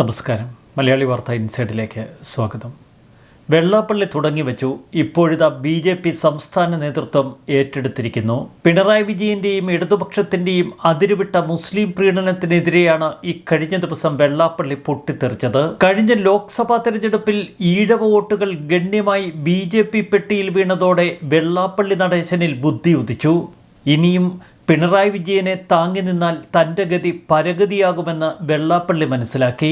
നമസ്കാരം. മലയാളി വാർത്ത ഇൻസൈഡിലേക്ക് സ്വാഗതം. വെള്ളാപ്പള്ളി തുടങ്ങി വെച്ചു. ഇപ്പോഴിതാ ബി ജെ പി സംസ്ഥാന നേതൃത്വം ഏറ്റെടുത്തിരിക്കുന്നു. പിണറായി വിജയന്റെയും ഇടതുപക്ഷത്തിന്റെയും അതിരുവിട്ട മുസ്ലിം പ്രീണനത്തിനെതിരെയാണ് ഇക്കഴിഞ്ഞ ദിവസം വെള്ളാപ്പള്ളി പൊട്ടിത്തെറിച്ചത്. കഴിഞ്ഞ ലോക്സഭാ തെരഞ്ഞെടുപ്പിൽ ഈഴവ വോട്ടുകൾ ഗണ്യമായി ബി ജെ പി പെട്ടിയിൽ വീണതോടെ വെള്ളാപ്പള്ളി നടേശനിൽ ബുദ്ധി ഉദിച്ചു. ഇനിയും പിണറായി വിജയനെ താങ്ങി നിന്നാൽ തന്റെ ഗതി പരഗതിയാകുമെന്ന് വെള്ളാപ്പള്ളി മനസ്സിലാക്കി.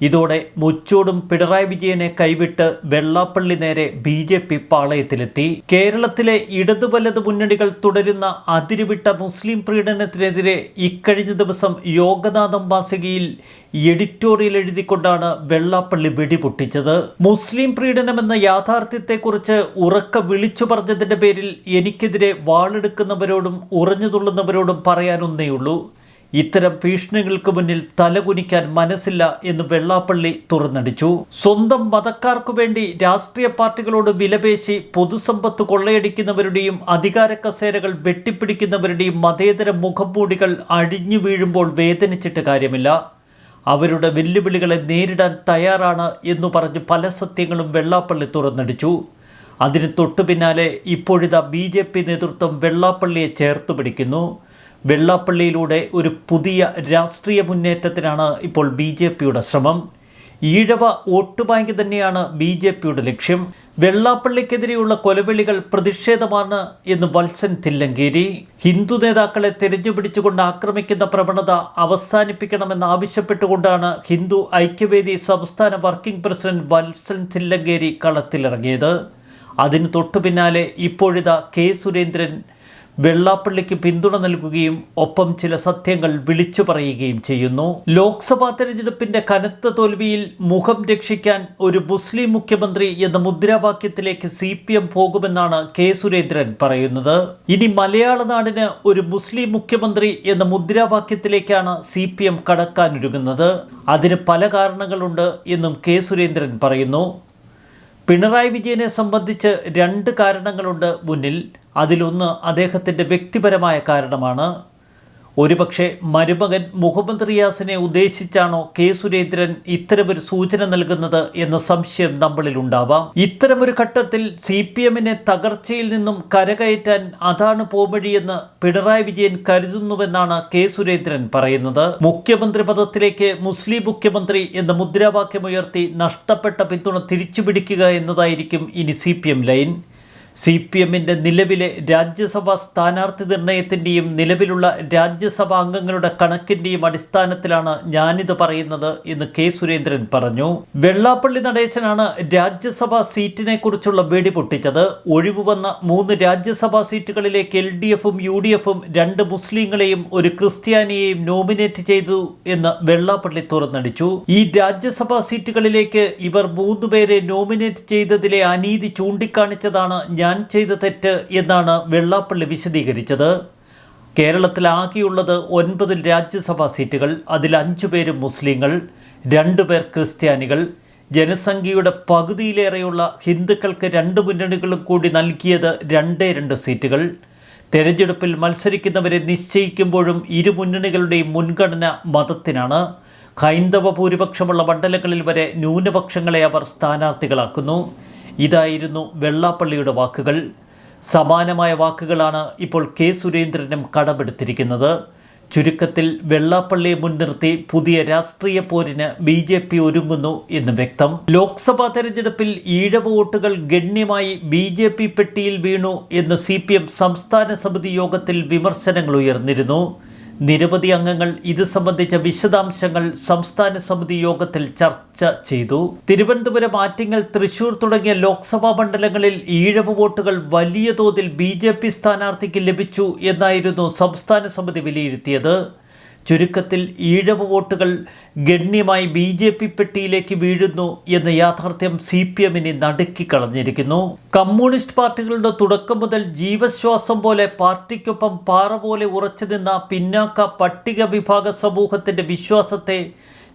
ഇതോടെ മുച്ചോടും പിണറായി വിജയനെ കൈവിട്ട് വെള്ളാപ്പള്ളി നേരെ ബി ജെ പി പാളയത്തിലെത്തി. കേരളത്തിലെ ഇടതു വലത് മുന്നണികൾ തുടരുന്ന അതിരുവിട്ട മുസ്ലിം പ്രീണനത്തിനെതിരെ ഇക്കഴിഞ്ഞ ദിവസം യോഗനാഥം വാസികയിൽ എഡിറ്റോറിയൽ എഴുതിക്കൊണ്ടാണ് വെള്ളാപ്പള്ളി വെടിപൊട്ടിച്ചത്. മുസ്ലിം പ്രീഡനമെന്ന യാഥാർത്ഥ്യത്തെക്കുറിച്ച് ഉറക്ക വിളിച്ചു പറഞ്ഞതിന്റെ പേരിൽ എനിക്കെതിരെ വാളെടുക്കുന്നവരോടും ഉറഞ്ഞുതുള്ളുന്നവരോടും പറയാനൊന്നേയുള്ളൂ. ഇത്തരം ഭീഷണികൾക്ക് മുന്നിൽ തലകുനിക്കാൻ മനസ്സില്ല എന്ന് വെള്ളാപ്പള്ളി തുറന്നടിച്ചു. സ്വന്തം മതക്കാർക്കു വേണ്ടി രാഷ്ട്രീയ പാർട്ടികളോട് വിലപേശി പൊതുസമ്പത്ത് കൊള്ളയടിക്കുന്നവരുടെയും അധികാര കസേരകൾ വെട്ടിപ്പിടിക്കുന്നവരുടെയും മതേതര മുഖംമൂടികൾ അഴിഞ്ഞു വീഴുമ്പോൾ വേദനിച്ചിട്ട് കാര്യമില്ല. അവരുടെ വെല്ലുവിളികളെ നേരിടാൻ തയ്യാറാണ് എന്ന് പറഞ്ഞ് പല സത്യങ്ങളും വെള്ളാപ്പള്ളി തുറന്നടിച്ചു. അതിന് തൊട്ടു പിന്നാലെ ഇപ്പോഴിതാ ബി ജെ പി നേതൃത്വം വെള്ളാപ്പള്ളിയെ ചേർത്ത് പിടിക്കുന്നു. വെള്ളാപ്പള്ളിയിലൂടെ ഒരു പുതിയ രാഷ്ട്രീയ മുന്നേറ്റത്തിനാണ് ഇപ്പോൾ ബി ജെ പിയുടെ ശ്രമം. ഈഴവ വോട്ട് ബാങ്ക് തന്നെയാണ് ബി ജെ പിയുടെ ലക്ഷ്യം. വെള്ളാപ്പള്ളിക്കെതിരെയുള്ള കൊലവിളികൾ പ്രതിഷേധമാണ് എന്ന് വത്സൻ തില്ലങ്കേരി. ഹിന്ദു നേതാക്കളെ തിരഞ്ഞുപിടിച്ചുകൊണ്ട് ആക്രമിക്കുന്ന പ്രവണത അവസാനിപ്പിക്കണമെന്ന് ആവശ്യപ്പെട്ടുകൊണ്ടാണ് ഹിന്ദു ഐക്യവേദി സംസ്ഥാന വർക്കിംഗ് പ്രസിഡന്റ് വത്സൻ തില്ലങ്കേരി കളത്തിലിറങ്ങിയത്. അതിന് തൊട്ടു പിന്നാലെ ഇപ്പോഴിതാ കെ സുരേന്ദ്രൻ വെള്ളാപ്പള്ളിക്ക് പിന്തുണ നൽകുകയും ഒപ്പം ചില സത്യങ്ങൾ വിളിച്ചു പറയുകയും ചെയ്യുന്നു. ലോക്സഭാ തെരഞ്ഞെടുപ്പിന്റെ കനത്ത തോൽവിയിൽ മുഖം രക്ഷിക്കാൻ ഒരു മുസ്ലിം മുഖ്യമന്ത്രി എന്ന മുദ്രാവാക്യത്തിലേക്ക് സി പി എം പോകുമെന്നാണ് കെ സുരേന്ദ്രൻ പറയുന്നത്. ഇനി മലയാള നാടിന് ഒരു മുസ്ലിം മുഖ്യമന്ത്രി എന്ന മുദ്രാവാക്യത്തിലേക്കാണ് സി പി എം കടക്കാനൊരുങ്ങുന്നത്. അതിന് പല കാരണങ്ങളുണ്ട് എന്നും കെ സുരേന്ദ്രൻ പറയുന്നു. പിണറായി വിജയനെ സംബന്ധിച്ച് രണ്ട് കാരണങ്ങളുണ്ട് മുന്നിൽ. അതിലൊന്ന് അദ്ദേഹത്തിന്റെ വ്യക്തിപരമായ കാരണമാണ്. ഒരുപക്ഷെ മരുമകൻ മുഹമ്മദ് റിയാസിനെ ഉദ്ദേശിച്ചാണോ കെ സുരേന്ദ്രൻ ഇത്തരമൊരു സൂചന നൽകുന്നത് എന്ന സംശയം നമ്മളിൽ ഉണ്ടാവാം ഇത്തരമൊരു ഘട്ടത്തിൽ സി പി എമ്മിനെ തകർച്ചയിൽ നിന്നും കരകയറ്റാൻ അതാണ് പോംവഴിയെന്ന് പിണറായി വിജയൻ കരുതുന്നുവെന്നാണ് കെ സുരേന്ദ്രൻ പറയുന്നത്. മുഖ്യമന്ത്രി പദത്തിലേക്ക് മുസ്ലിം മുഖ്യമന്ത്രി എന്ന മുദ്രാവാക്യമുയർത്തി നഷ്ടപ്പെട്ട പിന്തുണ തിരിച്ചുപിടിക്കുക എന്നതായിരിക്കും ഇനി സി ലൈൻ. സി പി എമ്മിന്റെ നിലവിലെ രാജ്യസഭാ സ്ഥാനാർത്ഥി നിർണയത്തിന്റെയും നിലവിലുള്ള രാജ്യസഭാ അംഗങ്ങളുടെ കണക്കിന്റെയും അടിസ്ഥാനത്തിലാണ് ഞാനിത് പറയുന്നത് എന്ന് കെ സുരേന്ദ്രൻ പറഞ്ഞു. വെള്ളാപ്പള്ളി നടേശനാണ് രാജ്യസഭാ സീറ്റിനെ കുറിച്ചുള്ള വെടി പൊട്ടിച്ചത്. ഒഴിവ് വന്ന മൂന്ന് രാജ്യസഭാ സീറ്റുകളിലേക്ക് എൽ ഡി എഫും യു ഡി എഫും രണ്ട് മുസ്ലിങ്ങളെയും ഒരു ക്രിസ്ത്യാനിയെയും നോമിനേറ്റ് ചെയ്തു എന്ന് വെള്ളാപ്പള്ളി തുറന്നടിച്ചു. ഈ രാജ്യസഭാ സീറ്റുകളിലേക്ക് ഇവർ മൂന്നുപേരെ നോമിനേറ്റ് ചെയ്തതിലെ അനീതി ചൂണ്ടിക്കാണിച്ചതാണ് ഞാൻ ചെയ്ത തെറ്റ് എന്നാണ് വെള്ളാപ്പള്ളി വിശദീകരിച്ചത്. കേരളത്തിൽ കേരളത്തിലാകെയുള്ളത് ഒൻപത് രാജ്യസഭാ സീറ്റുകൾ അതിൽ അഞ്ചു പേര് മുസ്ലിങ്ങൾ രണ്ടു പേർ ക്രിസ്ത്യാനികൾ. ജനസംഖ്യയുടെ പകുതിയിലേറെയുള്ള ഹിന്ദുക്കൾക്ക് രണ്ട് മുന്നണികളും കൂടി നൽകിയത് രണ്ടേ രണ്ട് സീറ്റുകൾ. തെരഞ്ഞെടുപ്പിൽ മത്സരിക്കുന്നവരെ നിശ്ചയിക്കുമ്പോഴും ഇരു മുന്നണികളുടെയും മുൻഗണന മതത്തിനാണ്. ഹൈന്ദവ ഭൂരിപക്ഷമുള്ള മണ്ഡലങ്ങളിൽ വരെ ന്യൂനപക്ഷങ്ങളെ അവർ സ്ഥാനാർത്ഥികളാക്കുന്നു. ഇതായിരുന്നു വെള്ളാപ്പള്ളിയുടെ വാക്കുകൾ. സമാനമായ വാക്കുകളാണ് ഇപ്പോൾ കെ സുരേന്ദ്രനും കടമെടുത്തിരിക്കുന്നത്. ചുരുക്കത്തിൽ വെള്ളാപ്പള്ളിയെ മുൻനിർത്തി പുതിയ രാഷ്ട്രീയ പോരിന് ബി ജെ പി ഒരുങ്ങുന്നു എന്ന് വ്യക്തം. ലോക്സഭാ തെരഞ്ഞെടുപ്പിൽ ഈഴവ് വോട്ടുകൾ ഗണ്യമായി ബി ജെ പി പെട്ടിയിൽ വീണു എന്ന് സി പി എം സംസ്ഥാന സമിതി യോഗത്തിൽ വിമർശനങ്ങൾ ഉയർന്നിരുന്നു. നിരവധി അംഗങ്ങൾ ഇത് സംബന്ധിച്ച വിശദാംശങ്ങൾ സംസ്ഥാന സമിതി യോഗത്തിൽ ചർച്ച ചെയ്തു. തിരുവനന്തപുരം ആറ്റിങ്ങൽ തൃശൂർ തുടങ്ങിയ ലോക്സഭാ മണ്ഡലങ്ങളിൽ ഈഴവ് വോട്ടുകൾ വലിയ തോതിൽ ബി സ്ഥാനാർത്ഥിക്ക് ലഭിച്ചു എന്നായിരുന്നു സംസ്ഥാന സമിതി വിലയിരുത്തിയത്. ചുരുക്കത്തിൽ ഈഴവ് വോട്ടുകൾ ഗണ്യമായി ബി ജെ പി പെട്ടിയിലേക്ക് വീഴുന്നു എന്ന യാഥാർത്ഥ്യം സി പി എമ്മിനെ നടുക്കിക്കളഞ്ഞിരിക്കുന്നു കമ്മ്യൂണിസ്റ്റ് പാർട്ടികളുടെ തുടക്കം മുതൽ ജീവശ്വാസം പോലെ പാർട്ടിക്കൊപ്പം പാറ പോലെ ഉറച്ചു നിന്ന പിന്നാക്ക പട്ടിക വിഭാഗ സമൂഹത്തിന്റെ വിശ്വാസത്തെ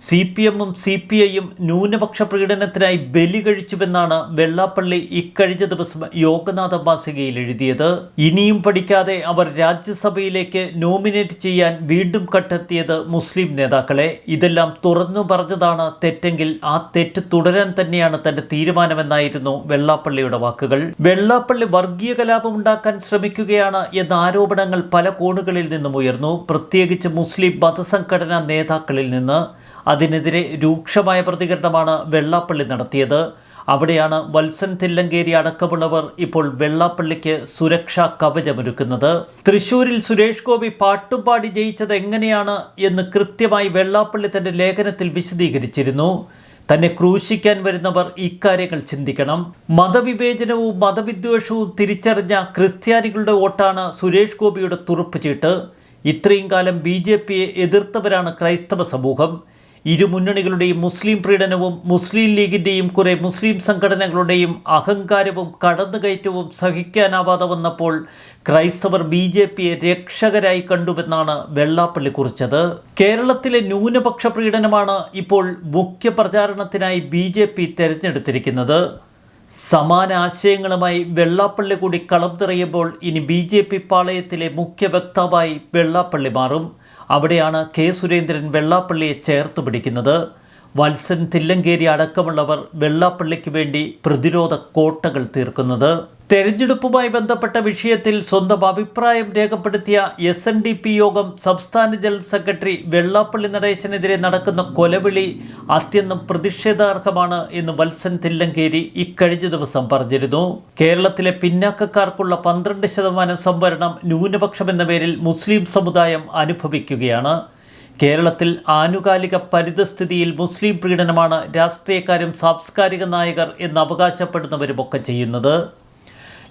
സി പി എമ്മും സി പി ഐയും ന്യൂനപക്ഷ പ്രകടനത്തിനായി ബലി കഴിച്ചുവെന്നാണ് വെള്ളാപ്പള്ളി ഇക്കഴിഞ്ഞ ദിവസം യോഗനാഥ മാസികയിൽ എഴുതിയത്. ഇനിയും പഠിക്കാതെ അവർ രാജ്യസഭയിലേക്ക് നോമിനേറ്റ് ചെയ്യാൻ വീണ്ടും കട്ടെത്തിയത് മുസ്ലിം നേതാക്കളെ. ഇതെല്ലാം തുറന്നു പറഞ്ഞതാണ് തെറ്റെങ്കിൽ ആ തെറ്റ് തുടരാൻ തന്നെയാണ് തന്റെ തീരുമാനമെന്നായിരുന്നു വെള്ളാപ്പള്ളിയുടെ വാക്കുകൾ. വെള്ളാപ്പള്ളി വർഗീയ കലാപം ഉണ്ടാക്കാൻ ശ്രമിക്കുകയാണ് എന്ന ആരോപണങ്ങൾ പല കോണുകളിൽ നിന്നും ഉയർന്നു. പ്രത്യേകിച്ച് മുസ്ലിം മതസംഘടനാ നേതാക്കളിൽ നിന്ന് അതിനെതിരെ രൂക്ഷമായ പ്രതികരണമാണ് വെള്ളാപ്പള്ളി നടത്തിയത്. അവിടെയാണ് വത്സൻ തില്ലങ്കേരി അടക്കമുള്ളവർ ഇപ്പോൾ വെള്ളാപ്പള്ളിക്ക് സുരക്ഷാ കവചമൊരുക്കുന്നത്. തൃശൂരിൽ സുരേഷ് ഗോപി പാട്ടുപാടി ജയിച്ചത് എങ്ങനെയാണ് എന്ന് കൃത്യമായി വെള്ളാപ്പള്ളി തന്റെ ലേഖനത്തിൽ വിശദീകരിച്ചിരുന്നു. തന്നെ ക്രൂശിക്കാൻ വരുന്നവർ ഇക്കാര്യങ്ങൾ ചിന്തിക്കണം. മതവിവേചനവും മതവിദ്വേഷവും തിരിച്ചറിഞ്ഞ ക്രിസ്ത്യാനികളുടെ വോട്ടാണ് സുരേഷ് ഗോപിയുടെ തുറുപ്പ് ചീട്ട്. ഇത്രയും കാലം ബി ജെ പിയെ എതിർത്തവരാണ് ക്രൈസ്തവ സമൂഹം. ഇരു മുന്നണികളുടെയും മുസ്ലിം പീഡനവും മുസ്ലിം ലീഗിന്റെയും കുറേ മുസ്ലിം സംഘടനകളുടെയും അഹങ്കാരവും കടന്നുകയറ്റവും സഹിക്കാനാവാതെ വന്നപ്പോൾ ക്രൈസ്തവർ ബി ജെ പിയെ രക്ഷകരായി കണ്ടുവെന്നാണ് വെള്ളാപ്പള്ളി കുറിച്ചത്. കേരളത്തിലെ ന്യൂനപക്ഷ പ്രീഡനമാണ് ഇപ്പോൾ മുഖ്യ പ്രചാരണത്തിനായി ബി ജെ പി തിരഞ്ഞെടുത്തിരിക്കുന്നത്. സമാന ആശയങ്ങളുമായി വെള്ളാപ്പള്ളി കൂടി കളം തിറയുമ്പോൾ ഇനി ബി ജെ പി പാളയത്തിലെ മുഖ്യ വക്താവായി വെള്ളാപ്പള്ളി മാറും. അവിടെയാണ് കെ സുരേന്ദ്രൻ വെള്ളാപ്പള്ളിയെ ചേർത്ത് പിടിക്കുന്നത്. വത്സൻ തില്ലങ്കേരി അടക്കമുള്ളവർ വെള്ളാപ്പള്ളിക്ക് വേണ്ടി പ്രതിരോധ കോട്ടകൾ തീർക്കുന്നത്. തെരഞ്ഞെടുപ്പുമായി ബന്ധപ്പെട്ട വിഷയത്തിൽ സ്വന്തം അഭിപ്രായം രേഖപ്പെടുത്തിയ എസ് എൻ ഡി പി യോഗം സംസ്ഥാന ജനറൽ സെക്രട്ടറി വെള്ളാപ്പള്ളി നടേശനെതിരെ നടക്കുന്ന കൊലവിളി അത്യന്തം പ്രതിഷേധാർഹമാണ് എന്ന് വത്സൻ തില്ലങ്കേരി ഇക്കഴിഞ്ഞ ദിവസം പറഞ്ഞിരുന്നു. കേരളത്തിലെ പിന്നാക്കക്കാർക്കുള്ള പന്ത്രണ്ട് ശതമാനം സംവരണം ന്യൂനപക്ഷം എന്ന പേരിൽ മുസ്ലിം സമുദായം അനുഭവിക്കുകയാണ്. കേരളത്തിൽ ആനുകാലിക പരിതസ്ഥിതിയിൽ മുസ്ലിം പീഡനമാണ് രാഷ്ട്രീയക്കാരും സാംസ്കാരിക നായകർ എന്ന് അവകാശപ്പെടുന്നവരുമൊക്കെ ചെയ്യുന്നത്.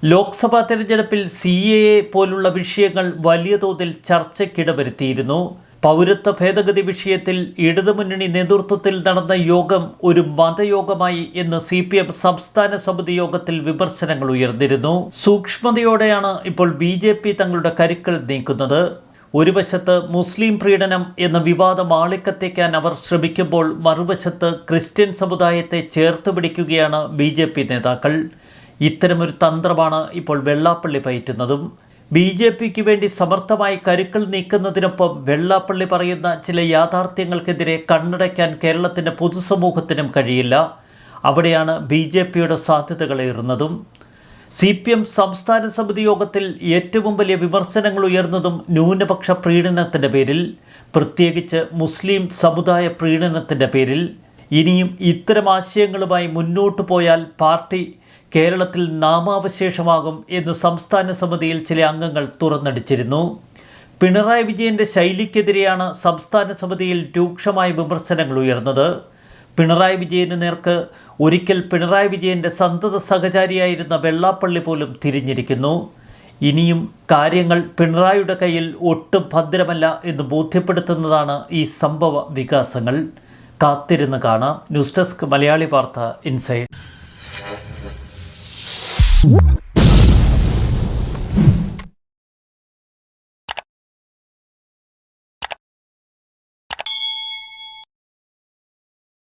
ലോക്സഭാ തെരഞ്ഞെടുപ്പിൽ സി എ പോലുള്ള വിഷയങ്ങൾ വലിയ തോതിൽ ചർച്ചയ്ക്കിടവരുത്തിയിരുന്നു. പൗരത്വ ഭേദഗതി വിഷയത്തിൽ ഇടതുമുന്നണി നേതൃത്വത്തിൽ നടന്ന യോഗം ഒരു മതയോഗമായി എന്ന് സി പി എം സംസ്ഥാന സമിതി യോഗത്തിൽ വിമർശനങ്ങൾ ഉയർന്നിരുന്നു. സൂക്ഷ്മതയോടെയാണ് ഇപ്പോൾ ബി ജെ പി തങ്ങളുടെ കരുക്കൾ നീക്കുന്നത്. ഒരു വശത്ത് മുസ്ലിം പ്രീഡനം എന്ന വിവാദം ആളിക്കത്തിക്കാൻ അവർ ശ്രമിക്കുമ്പോൾ മറുവശത്ത് ക്രിസ്ത്യൻ സമുദായത്തെ ചേർത്ത് പിടിക്കുകയാണ് ബി നേതാക്കൾ. ഇത്തരമൊരു തന്ത്രമാണ് ഇപ്പോൾ വെള്ളാപ്പള്ളി പയറ്റുന്നതും. ബി ജെ പിക്ക് വേണ്ടി സമർത്ഥമായി കരുക്കൾ നീക്കുന്നതിനൊപ്പം വെള്ളാപ്പള്ളി പറയുന്ന ചില യാഥാർത്ഥ്യങ്ങൾക്കെതിരെ കണ്ണടയ്ക്കാൻ കേരളത്തിന്റെ പൊതുസമൂഹത്തിനും കഴിയില്ല. അവിടെയാണ് ബി ജെ പിയുടെ സാധ്യതകളേറുന്നതും സി പി എം സംസ്ഥാന സമിതി യോഗത്തിൽ ഏറ്റവും വലിയ വിമർശനങ്ങൾ ഉയർന്നതും ന്യൂനപക്ഷ പ്രീണനത്തിന്റെ പേരിൽ പ്രത്യേകിച്ച് മുസ്ലിം സമുദായ പ്രീണനത്തിന്റെ പേരിൽ. ഇനിയും ഇത്തരം ആശയങ്ങളുമായി മുന്നോട്ട് പോയാൽ പാർട്ടി കേരളത്തിൽ നാമാവശേഷമാകും എന്ന് സംസ്ഥാന സമിതിയിൽ ചില അംഗങ്ങൾ തുറന്നടിച്ചിരുന്നു. പിണറായി വിജയന്റെ ശൈലിക്കെതിരെയാണ് സംസ്ഥാന സമിതിയിൽ രൂക്ഷമായ വിമർശനങ്ങൾ ഉയർന്നത്. പിണറായി വിജയന് നേർക്ക് ഒരിക്കൽ പിണറായി വിജയന്റെ സന്തത സഹചാരിയായിരുന്ന വെള്ളാപ്പള്ളി പോലും തിരിഞ്ഞിരിക്കുന്നു. ഇനിയും കാര്യങ്ങൾ പിണറായിയുടെ കയ്യിൽ ഒട്ടും ഭദ്രമല്ല എന്ന് ബോധ്യപ്പെടുത്തുന്നതാണ് ഈ സംഭവ വികാസങ്ങൾ. കാത്തിരുന്ന് കാണാം. ന്യൂസ് ഡെസ്ക് മലയാളി വാർത്ത ഇൻസൈഡ്. Whoop.